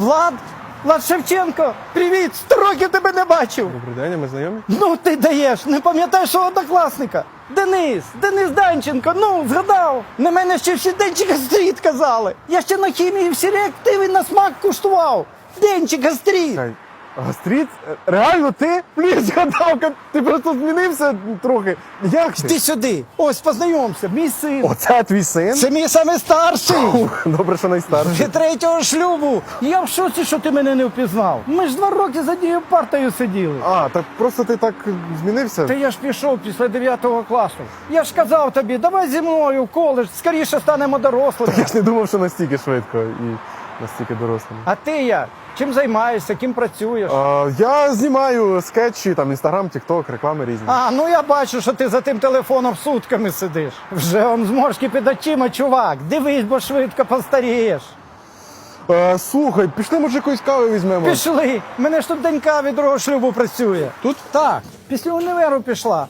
Влад? Влад Шевченко, привіт! Сто років тебе не бачив. Добрий день, а ми знайомі? Ну ти даєш, не пам'ятаєш свого однокласника? Денис, Денис Данченко, ну згадав. На мене ще всі денчик стріт казали. Я ще на хімії всі реактиви на смак куштував. Денчик гастрит. Гастріт? Е, Реально ти? Блін, згадав, ти просто змінився трохи. Як ти? Ти сюди. Ось познайомся, мій син. Оце твій син? Це мій самий старший. Добре, що найстарший. Від третього шлюбу. Я в шоці, що ти мене не впізнав. Ми ж два роки за однією партою сиділи. А, так просто ти так змінився? Та я ж пішов після 9 класу. Я ж казав тобі, давай зі мною в коледж, скоріше станемо дорослими. Я ж не думав, що настільки швидко і настільки дорослим. А ти як? Чим займаєшся, ким працюєш? А, я знімаю скетчі, там інстаграм, тікток, реклами різні. А, ну я бачу, що ти за тим телефоном сутками сидиш. Вже он зморшки під очима, чувак. Дивись, бо швидко постарієш. Е, слухай, пішли, може, якоїсь кави візьмемо. Пішли. Мене ж тут донька від другого шлюбу працює. Тут? Так, після універу пішла.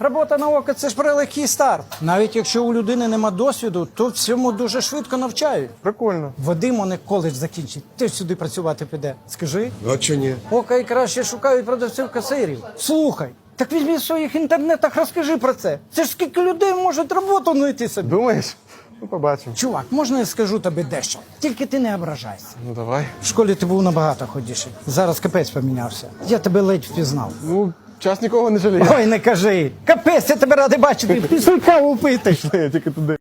Робота на око це ж прилегкий старт. Навіть якщо у людини нема досвіду, то всьому дуже швидко навчають. Прикольно. Вадим як коледж закінчить, теж сюди працювати піде. Скажи, А чи ні? ока і краще шукають продавців касирів. Слухай, так візьми в своїх інтернетах, розкажи про це. Це ж скільки людей можуть роботу знайти собі. Думаєш? Ну, побачимо. Чувак, можна я скажу тобі дещо? Тільки ти не ображайся. Ну давай. В школі ти був набагато ходіший. Зараз капець помінявся. Я тебе ледь впізнав. Ну, час нікого не жаліє. Ой, не кажи. Капець, я тебе радий бачити. Пішли каву пити. Я тільки туди.